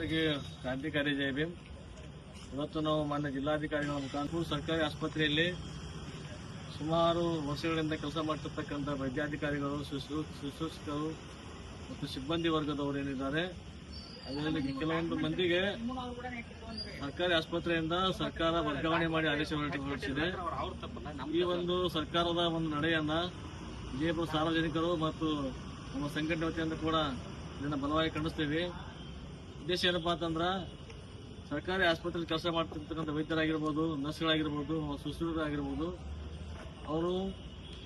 ಕ್ರಾಂತಿಕಾರಿ ಜೈ ಭೀಮ್. ಇವತ್ತು ನಾವು ಮಾನ್ಯ ಜಿಲ್ಲಾಧಿಕಾರಿಗಳ ಮುಖಾಂತರ ಸರ್ಕಾರಿ ಆಸ್ಪತ್ರೆಯಲ್ಲಿ ಸುಮಾರು ವರ್ಷಗಳಿಂದ ಕೆಲಸ ಮಾಡ್ತಿರ್ತಕ್ಕಂಥ ವೈದ್ಯಾಧಿಕಾರಿಗಳು ಶುಶ್ರೂ ಶುಶ್ರೂಷಕರು ಮತ್ತು ಸಿಬ್ಬಂದಿ ವರ್ಗದವರು ಏನಿದ್ದಾರೆ. ಅದರಲ್ಲಿ ಕೆಲವೊಂದು ಮಂದಿಗೆ ಸರ್ಕಾರಿ ಆಸ್ಪತ್ರೆಯಿಂದ ಸರ್ಕಾರ ವರ್ಗಾವಣೆ ಮಾಡಿ ಆದೇಶ ಹೊರಡಿಸಿದೆ. ಈ ಒಂದು ಸರ್ಕಾರದ ಒಂದು ನಡೆಯನ್ನ ವಿಜಯಪುರ ಸಾರ್ವಜನಿಕರು ಮತ್ತು ನಮ್ಮ ಸಂಘಟನೆ ಕೂಡ ಇದನ್ನು ಬಲವಾಗಿ ಖಂಡಿಸ್ತೀವಿ. ಉದ್ದೇಶ ಏನಪ್ಪಾ ಅಂತಂದ್ರ, ಸರ್ಕಾರಿ ಆಸ್ಪತ್ರೆಯಲ್ಲಿ ಕೆಲಸ ಮಾಡ್ತಿರ್ತಕ್ಕಂಥ ವೈದ್ಯರಾಗಿರ್ಬೋದು, ನರ್ಸ್ಗಳಾಗಿರ್ಬೋದು ಸುಶ್ರೂಷಕರಾಗಿರ್ಬೋದು ಅವರು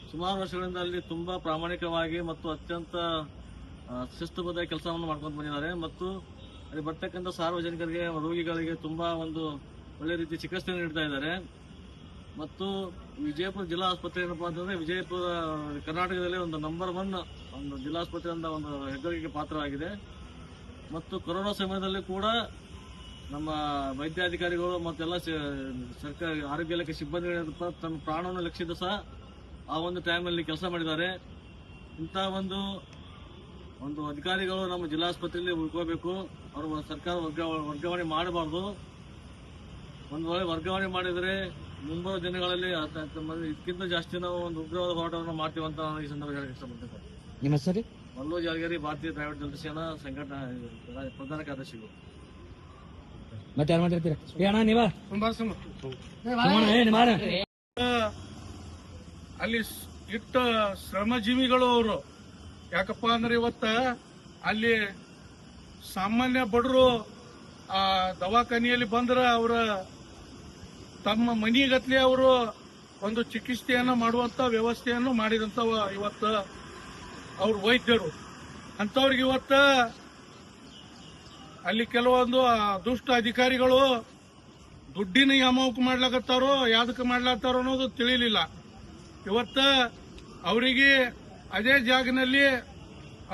ಸುಮಾರು ವರ್ಷಗಳಿಂದ ಅಲ್ಲಿ ತುಂಬಾ ಪ್ರಾಮಾಣಿಕವಾಗಿ ಮತ್ತು ಅತ್ಯಂತ ಶಿಸ್ತುಬದ್ಧ ಕೆಲಸವನ್ನು ಮಾಡ್ಕೊಂಡು ಬಂದಿದ್ದಾರೆ ಮತ್ತು ಅಲ್ಲಿ ಬರ್ತಕ್ಕಂಥ ಸಾರ್ವಜನಿಕರಿಗೆ, ರೋಗಿಗಳಿಗೆ ತುಂಬಾ ಒಂದು ಒಳ್ಳೆ ರೀತಿ ಚಿಕಿತ್ಸೆ ನೀಡ್ತಾ ಇದ್ದಾರೆ. ಮತ್ತು ವಿಜಯಪುರ ಜಿಲ್ಲಾ ಆಸ್ಪತ್ರೆ ಏನಪ್ಪಾ ಅಂತಂದ್ರೆ, ವಿಜಯಪುರ, ಕರ್ನಾಟಕದಲ್ಲಿ ಒಂದು ನಂಬರ್ ಒನ್ ಒಂದು ಜಿಲ್ಲಾಸ್ಪತ್ರೆ ಅಂತ ಒಂದು ಹೆಗ್ಗಳಿಕೆ ಪಾತ್ರವಾಗಿದೆ. ಮತ್ತು ಕೊರೋನಾ ಸಮಯದಲ್ಲಿ ಕೂಡ ನಮ್ಮ ವೈದ್ಯಾಧಿಕಾರಿಗಳು ಮತ್ತೆಲ್ಲ ಸರ್ಕಾರಿ ಆರೋಗ್ಯ ಇಲಾಖೆ ಸಿಬ್ಬಂದಿಗಳು ತಮ್ಮ ಪ್ರಾಣವನ್ನು ಲಕ್ಷಿದ ಸಹ ಆ ಒಂದು ಟೈಮಲ್ಲಿ ಕೆಲಸ ಮಾಡಿದ್ದಾರೆ. ಇಂಥ ಒಂದು ಒಂದು ಅಧಿಕಾರಿಗಳು ನಮ್ಮ ಜಿಲ್ಲಾಸ್ಪತ್ರೆಯಲ್ಲಿ ಉಳ್ಕೋಬೇಕು. ಅವರು ಸರ್ಕಾರ ವರ್ಗಾವಣೆ ವರ್ಗಾವಣೆ ಮಾಡಬಾರ್ದು. ಒಂದು ವೇಳೆ ವರ್ಗಾವಣೆ ಮಾಡಿದರೆ ಮುಂಬರುವ ದಿನಗಳಲ್ಲಿ ಇದಕ್ಕಿಂತ ಜಾಸ್ತಿ ನಾವು ಒಂದು ಉಗ್ರವಾದ ಹೋರಾಟವನ್ನು ಮಾಡ್ತೀವಂತ ನಾನು ಈ ಸಂದರ್ಭದಲ್ಲಿ ಹೇಳಕ್ಕೆ ನಿಮ್ಮ ಹೆಸರು? ಮಲ್ಲು ಯಾದಗಿರಿ ಭಾರತೀಯ ಪ್ರೈವೇಟ್ ಜನಸೇನಾ ಸೇನಾ ಸಂಘಟನಾ ಪ್ರಧಾನ ಕಾರ್ಯದರ್ಶಿಗಳು. ಮತ್ತೆ ಯಾರು ಮಾಡಿರ್ತೀರ ನೀವ? ಅಲ್ಲಿ ಇಟ್ಟ ಶ್ರಮಜೀವಿಗಳು ಅವರು. ಯಾಕಪ್ಪ ಅಂದ್ರೆ ಇವತ್ತ ಅಲ್ಲಿ ಸಾಮಾನ್ಯ ಬಡರು ಆ ದವಾಖಾನೆಯಲ್ಲಿ ಬಂದ್ರ ಅವರ ತಮ್ಮ ಮನಿಗತ್ಲೆ ಅವರು ಒಂದು ಚಿಕಿತ್ಸೆಯನ್ನ ಮಾಡುವಂತ ವ್ಯವಸ್ಥೆಯನ್ನು ಮಾಡಿದಂತ ಇವತ್ತ ಅವ್ರ ವೈದ್ಯರು. ಅಂಥವ್ರಿಗೆ ಇವತ್ತು ಅಲ್ಲಿ ಕೆಲವೊಂದು ದುಷ್ಟ ಅಧಿಕಾರಿಗಳು ದುಡ್ಡಿನ ಯಾಮೋಕ್ ಮಾಡ್ಲಾಕತ್ತಾರೋ, ಯಾವ್ದಕ್ಕೆ ಮಾಡ್ಲಾಕತ್ತಾರೋ ಅನ್ನೋದು ತಿಳಿಲಿಲ್ಲ. ಇವತ್ತ ಅವರಿಗೆ ಅದೇ ಜಾಗನಲ್ಲಿ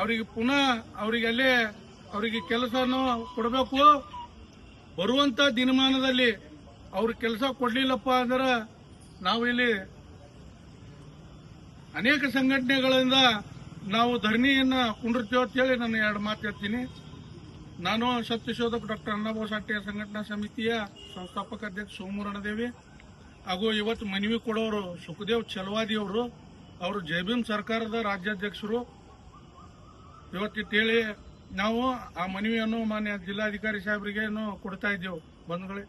ಅವರಿಗೆ ಪುನಃ ಅವರಿಗೆ ಅಲ್ಲೇ ಅವರಿಗೆ ಕೆಲಸನೂ ಕೊಡಬೇಕು. ಬರುವಂತ ದಿನಮಾನದಲ್ಲಿ ಅವ್ರ ಕೆಲಸ ಕೊಡ್ಲಿಲ್ಲಪ್ಪ ಅಂದ್ರೆ ನಾವು ಇಲ್ಲಿ ಅನೇಕ ಸಂಘಟನೆಗಳಿಂದ ನಾವು ಧರಣಿಯನ್ನ ಕುಂಡಿರ್ತೀವಿ ಅಂತೇಳಿ ನಾನು ಎರಡು ಮಾತು ಹೇಳ್ತೀನಿ. ನಾನು ಸತ್ಯಶೋಧಕ ಡಾಕ್ಟರ್ ಸಾಠೆ ಸಂಘಟನಾ ಸಮಿತಿಯ ಸಂಸ್ಥಾಪಕ ಅಧ್ಯಕ್ಷ ಸೋಮೂರಣದೇವಿ ಹಾಗೂ ಇವತ್ತು ಮನವಿ ಕೊಡೋರು ಸುಖದೇವ್ ಚಲವಾದಿ ಅವರು ಅವರು ಜೈಭೀಮ್ ಸರ್ಕಾರದ ರಾಜ್ಯಾಧ್ಯಕ್ಷರು. ಇವತ್ತಿತ್ತೇಳಿ ನಾವು ಆ ಮನವಿಯನ್ನು ಮಾನ್ಯ ಜಿಲ್ಲಾಧಿಕಾರಿ ಸಾಹೇಬರಿಗೆ ಕೊಡ್ತಾ ಇದ್ದೇವೆ ಬಂಧುಗಳೇ.